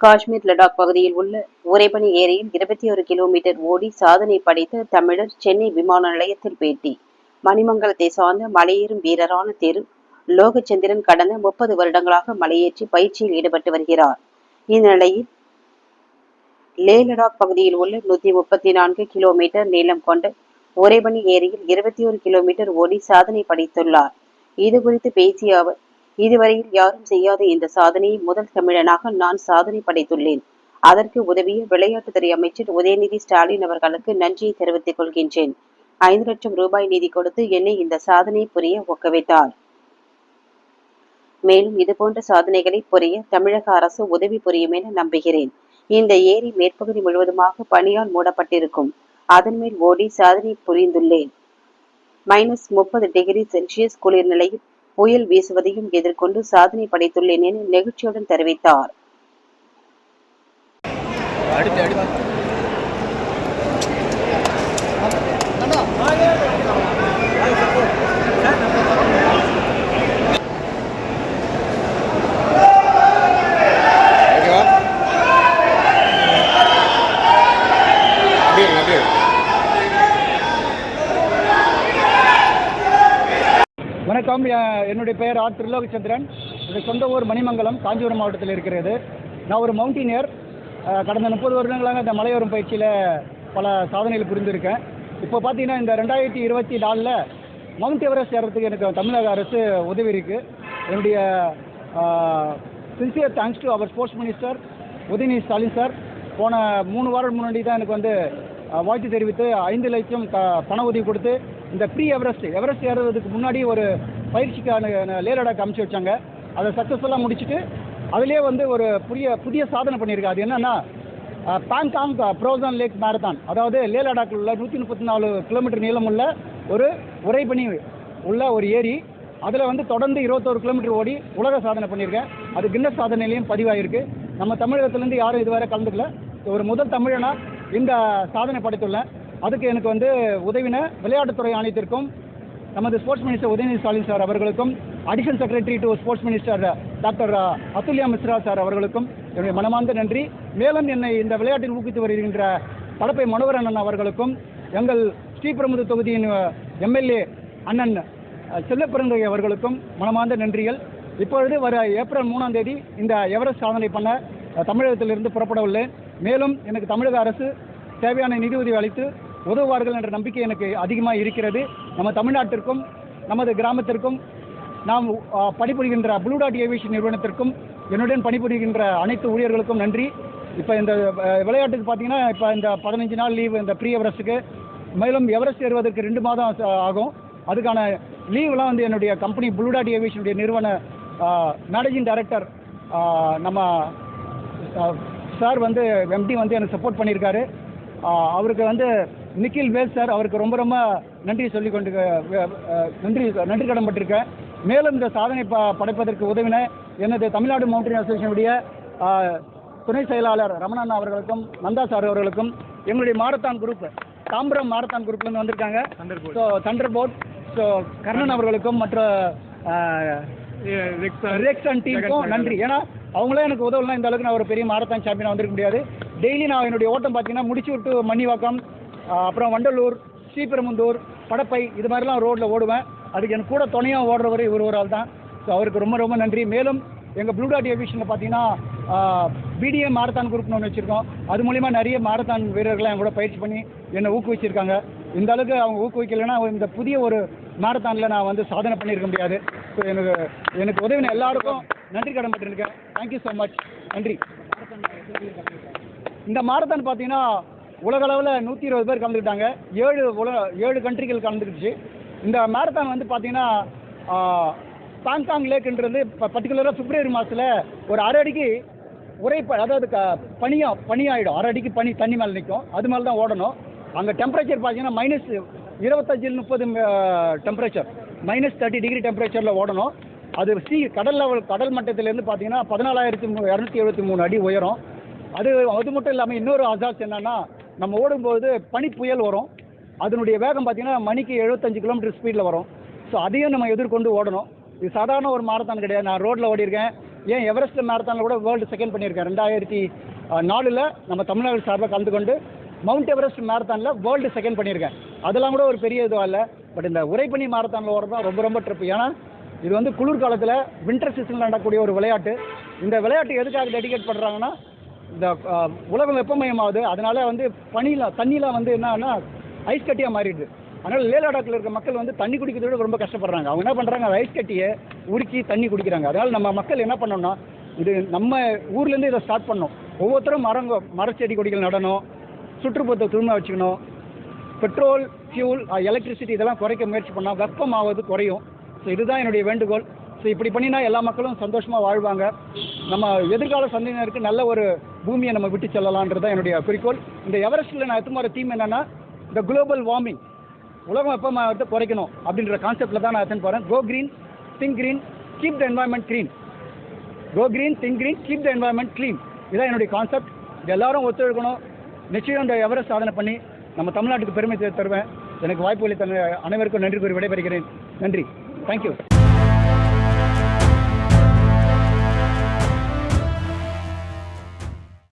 காஷ்மீர் லடாக் பகுதியில் உள்ள உறைபனி ஏரியில் இருபத்தி ஒரு கிலோமீட்டர் ஓடி சாதனை படைத்த தமிழர் சென்னை விமான நிலையத்தில் பேட்டி. மணிமங்கலத்தை சார்ந்த மலையேறும் வீரரான தெரு. லோகச்சந்திரன் கடந்த முப்பது வருடங்களாக மலையேற்றி பயிற்சியில் ஈடுபட்டு வருகிறார். இந்நிலையில் லே லடாக் பகுதியில் உள்ள நூத்தி முப்பத்தி நான்கு கிலோமீட்டர் நீளம் கொண்ட உறைபனி ஏரியில் இருபத்தி ஒரு கிலோமீட்டர் ஓடி சாதனை படைத்துள்ளார். இது குறித்து பேசிய அவர் இதுவரையில் யாரும் செய்யாத இந்த சாதனையை முதல் தமிழனாக நான் சாதனை படைத்துள்ளேன். அதற்கு உதவிய விளையாட்டுத்துறை அமைச்சர் உதயநிதி ஸ்டாலின் அவர்களுக்கு நன்றியை தெரிவித்துக் கொள்கின்றேன். ஐந்து லட்சம் ரூபாய் நிதி கொடுத்து என்னை இந்த சாதனை புரிய ஊக்குவித்தார் மேலும் இதுபோன்ற சாதனைகளை புரிய தமிழக அரசு உதவி புரியும் என நம்புகிறேன். இந்த ஏரி மேற்பகுதி முழுவதுமாக பணியால் மூடப்பட்டிருக்கும். அதன் மேல் ஓடி சாதனை புரிந்துள்ளேன். மைனஸ் முப்பது டிகிரி செல்சியஸ் குளிர் நிலையில் புயல் வீசுவதையும் எதிர்கொண்டு சாதனை படைத்துள்ளேன் என நெகிழ்ச்சியுடன் தெரிவித்தார். வணக்கம் என்னுடைய பெயர் ஆர். திருலோகச்சந்திரன். என்னுடைய சொந்த ஊர் மணிமங்கலம் காஞ்சிபுரம் மாவட்டத்தில் இருக்கிறது. நான் ஒரு மவுண்டினியர் கடந்த முப்பது வருடங்களாக இந்த மலையோரம் பயிற்சியில் பல சாதனைகள் புரிந்திருக்கேன். இப்போ பார்த்தீங்கன்னா இந்த ரெண்டாயிரத்தி இருபத்தி நாலில் மவுண்ட் எவரெஸ்ட் ஏறதுக்கு எனக்கு தமிழக அரசு உதவி இருக்குது என்னுடைய sincere thanks to our sports minister Udhayanidhi Stalin sir போன மூணு வாரம் முன்னாடி தான் எனக்கு வந்து வாழ்த்து தெரிவித்து ஐந்து லட்சம் க பண உதவி கொடுத்து இந்த ப்ரீ எவரெஸ்ட் எவரெஸ்ட் ஏறுறதுக்கு முன்னாடி ஒரு பயிற்சிக்கான லே லடாக் வச்சாங்க. அதை சக்ஸஸ்ஃபுல்லாக முடிச்சுட்டு அதிலே வந்து ஒரு புதிய புதிய சாதனை பண்ணியிருக்கு அது என்னன்னா Pangong Pangong frozen lake marathon அதாவது லே லடாக்கில் உள்ள நூற்றி முப்பத்தி நாலு கிலோமீட்டர் நீளமுள்ள ஒரு உறைபனி உள்ள ஒரு ஏரி. அதில் வந்து தொடர்ந்து இருபத்தோரு கிலோமீட்டர் ஓடி உலக சாதனை பண்ணியிருக்கேன். அது கின்னஸ் சாதனையிலையும் பதிவாயிருக்கு. நம்ம தமிழகத்திலேருந்து யாரும் இதுவரை கலந்துக்கல. ஒரு முதல் தமிழனா இந்த சாதனை படைத்துள்ளேன். அதுக்கு எனக்கு வந்து உதவின விளையாட்டுத்துறை ஆணையத்திற்கும் நமது sports minister Udhayanidhi Stalin sir அவர்களுக்கும் additional secretary to sports minister doctor Atulya Mishra sir அவர்களுக்கும் என்னுடைய மனமார்ந்த நன்றி. மேலும் என்னை இந்த விளையாட்டில் ஊக்குவித்து வருகின்ற படப்பை அண்ணன் அவர்களுக்கும் எங்கள் ஸ்ரீபெரும்புது தொகுதியின் uh, எம்எல்ஏ அண்ணன் uh, செல்லப்பிரங்கை செல்லப்பிறந்தை அவர்களுக்கும் மனமார்ந்த நன்றிகள். இப்பொழுது வர ஏப்ரல் மூணாம் தேதி இந்த எவரெஸ்ட் சாதனை பண்ண தமிழகத்திலிருந்து புறப்பட உள்ளேன். மேலும் எனக்கு தமிழக அரசு தேவையான நிதி உதவி அளித்து உதவுவார்கள் என்ற நம்பிக்கை எனக்கு அதிகமாக இருக்கிறது. நம்ம தமிழ்நாட்டிற்கும் நமது கிராமத்திற்கும் நாம் பணிபுரிகின்ற ப்ளூ டாட் ஏவியேஷன் நிறுவனத்திற்கும் என்னுடன் பணிபுரிகின்ற அனைத்து ஊழியர்களுக்கும் நன்றி. இப்போ இந்த விளையாட்டுக்கு பார்த்தீங்கன்னா இப்போ இந்த பதினஞ்சு நாள் லீவு இந்த ப்ரீ எவரெஸ்ட்டுக்கு மேலும் எவரெஸ்ட் ஏறுவதற்கு ரெண்டு மாதம் ஆகும். அதுக்கான லீவ்லாம் வந்து என்னுடைய கம்பெனி ப்ளூ டாட் ஏவியேஷனுடைய நிறுவன மேனேஜிங் டைரக்டர் நம்ம சார் வந்து எம்டி வந்து எனக்கு சப்போர்ட் பண்ணியிருக்காரு. அவருக்கு வந்து நிக்கில் வேல் சார் அவருக்கு ரொம்ப ரொம்ப நன்றி சொல்லி கொண்டு நன்றி நன்றி கடன் பட்டிருக்கேன் மேலும் இந்த சாதனை ப படைப்பதற்கு உதவின எனது தமிழ்நாடு மவுண்டன் அசோசியேஷனுடைய துணை செயலாளர் ரமணன் அவர்களுக்கும் நந்தா சார் அவர்களுக்கும் எங்களுடைய மாரத்தான் குரூப் தாம்பரம் மாரத்தான் குரூப்லேருந்து வந்திருக்காங்க. So thunder board so Karnan அவர்களுக்கும் மற்ற ரெக்ஸ் அண்ட் டீமுக்கும் நன்றி. ஏன்னா அவங்களே எனக்கு உதவலாம் இந்த அளவுக்கு நான் ஒரு பெரிய மாரத்தான் சாம்பியனாக வந்திருக்க முடியாது. டெய்லி நான் என்னுடைய ஓட்டம் பார்த்தீங்கன்னா முடிச்சு விட்டு மணிவாக்கம் ஆஹ் அப்புறம் வண்டலூர் ஸ்ரீபெரும்புந்தூர் படப்பை இது மாதிரிலாம் ரோட்டில் ஓடுவேன். அதுக்கு என் கூட துணையாக ஓடுறவர் இவர் ஒரு ஆள் தான். ஸோ அவருக்கு ரொம்ப ரொம்ப நன்றி. மேலும் எங்கள் ப்ளூ டாட் ஏவியேஷனில் பார்த்தீங்கன்னா பிடிஎம் மாரத்தான் குரூப்னு ஒன்று வச்சுருக்கோம். அது மூலிமா நிறைய மாரத்தான் வீரர்கள்லாம் என் கூட பயிற்சி பண்ணி என்னை ஊக்குவிச்சிருக்காங்க. இந்த அளவுக்கு அவங்க ஊக்குவிக்கலைன்னா இந்த புதிய ஒரு மாரத்தானில் நான் வந்து சாதனை பண்ணியிருக்க முடியாது. ஸோ எனக்கு எனக்கு உதவின எல்லாருக்கும் நன்றி கடன் பட்டிருக்கேன். தேங்க்யூ ஸோ மச் நன்றி. இந்த மாரத்தான் பார்த்தீங்கன்னா உலக அளவில் நூற்றி இருபது பேர் கலந்துக்கிட்டாங்க. ஏழு உலக ஏழு கண்ட்ரிகள் கலந்துக்கிச்சு இந்த மாரத்தான் வந்து பார்த்தீங்கன்னா பாங்காங் லேக்ன்றது இப்போ பர்டிகுலராக பிப்ரவரி மாதத்தில் ஒரு அரை அடிக்கு உரை ப- அதாவது க பனியாக பனியாகிடும் அரை அடிக்கு பனி தண்ணி மேலே நிற்கும் அது மேலே தான் ஓடணும். அங்கே டெம்பரேச்சர் பார்த்தீங்கன்னா மைனஸ் இருபத்தஞ்சில் முப்பது டெம்பரேச்சர் மைனஸ் தேர்ட்டி டிகிரி டெம்பரேச்சரில் ஓடணும். அது சி கடல் லெவல் கடல் மட்டத்திலேருந்து பார்த்தீங்கன்னா பதினாலாயிரத்தி இரநூத்தி எழுபத்தி மூணு அடி உயரம். அது அது மட்டும் இல்லாமல் இன்னொரு அசாஸ் என்னென்னா நம்ம ஓடும்போது பனி புயல் வரும். அதனுடைய வேகம் பார்த்தீங்கன்னா மணிக்கு எழுபத்தஞ்சு கிலோமீட்டர் ஸ்பீடில் வரும். ஸோ அதையும் நம்ம எதிர்கொண்டு ஓடணும். இது சாதாரண ஒரு மாரத்தான் கிடையாது. நான் ரோட்டில் ஓடிருக்கேன் ஏன் எவரெஸ்ட் மேரத்தானில் கூட வேர்ல்டு செகண்ட் பண்ணியிருக்கேன். ரெண்டாயிரத்தி நாலில் நம்ம தமிழ்நாடு சார்பாக கலந்து கொண்டு மவுண்ட் எவரெஸ்ட் மேரத்தானில் வேர்ல்டு செகண்ட் பண்ணியிருக்கேன். அதெல்லாம் கூட ஒரு பெரிய இதுவாக இல்லை. பட் இந்த உரைப்பணி மாரத்தானில் ஓடுறது தான் ரொம்ப ரொம்ப ட்ரிப் ஏன்னா இது வந்து குளிர்காலத்தில் வின்டர் சீசனில் நடக்கக்கூடிய ஒரு விளையாட்டு. இந்த விளையாட்டு எதுக்காக டெடிகேட் பண்ணுறாங்கன்னா இந்த உலகம் வெப்பமயமாகுது அதனால வந்து பனியில் தண்ணிலாம் வந்து என்னன்னா ஐஸ் கட்டியாக மாறிடுது. அதனால் லே லடாக்கில் இருக்க மக்கள் வந்து தண்ணி குடிக்கிறத விட ரொம்ப கஷ்டப்படுறாங்க. அவங்க என்ன பண்ணுறாங்க ஐஸ் கட்டியை உருக்கி தண்ணி குடிக்கிறாங்க. அதனால் நம்ம மக்கள் என்ன பண்ணோம்னா இது நம்ம ஊர்லேருந்து இதை ஸ்டார்ட் பண்ணோம் ஒவ்வொருத்தரும் மரங்க மரச்செடி கொடிகள் நடணும் சுற்றுப்புறத்தை தூய்மை வச்சுக்கணும். பெட்ரோல் ஃபியூல் எலக்ட்ரிசிட்டி இதெல்லாம் குறைக்க முயற்சி பண்ணால் வெப்பமாவது குறையும். ஸோ இதுதான் என்னுடைய வேண்டுகோள். ஸோ இப்படி பண்ணினா எல்லா மக்களும் சந்தோஷமாக வாழ்வாங்க. நம்ம எதிர்கால சந்ததியினருக்கு நல்ல ஒரு பூமியை நம்ம விட்டு செல்லலான்றது தான் என்னுடைய குறிக்கோள். இந்த எவரெஸ்ட்டில் நான் எடுத்து வர தீம் என்னென்னா இந்த குளோபல் வார்மிங் உலகம் வெப்பமாகத்தை குறைக்கணும் அப்படின்ற கான்செப்டில் தான் நான் எடுத்துன்னு போகிறேன் go green think green keep the environment green go green think green keep the environment clean இதான் என்னுடைய கான்செப்ட் இது எல்லாரும் ஒத்துழைக்கணும். நிச்சயம் இந்த எவரெஸ்ட் சாதனை பண்ணி நம்ம தமிழ்நாட்டுக்கு பெருமை தருவேன். எனக்கு வாய்ப்பு அளித்த அனைவருக்கும் நன்றி கூறி விடைபெறுகிறேன். நன்றி. தேங்க்யூ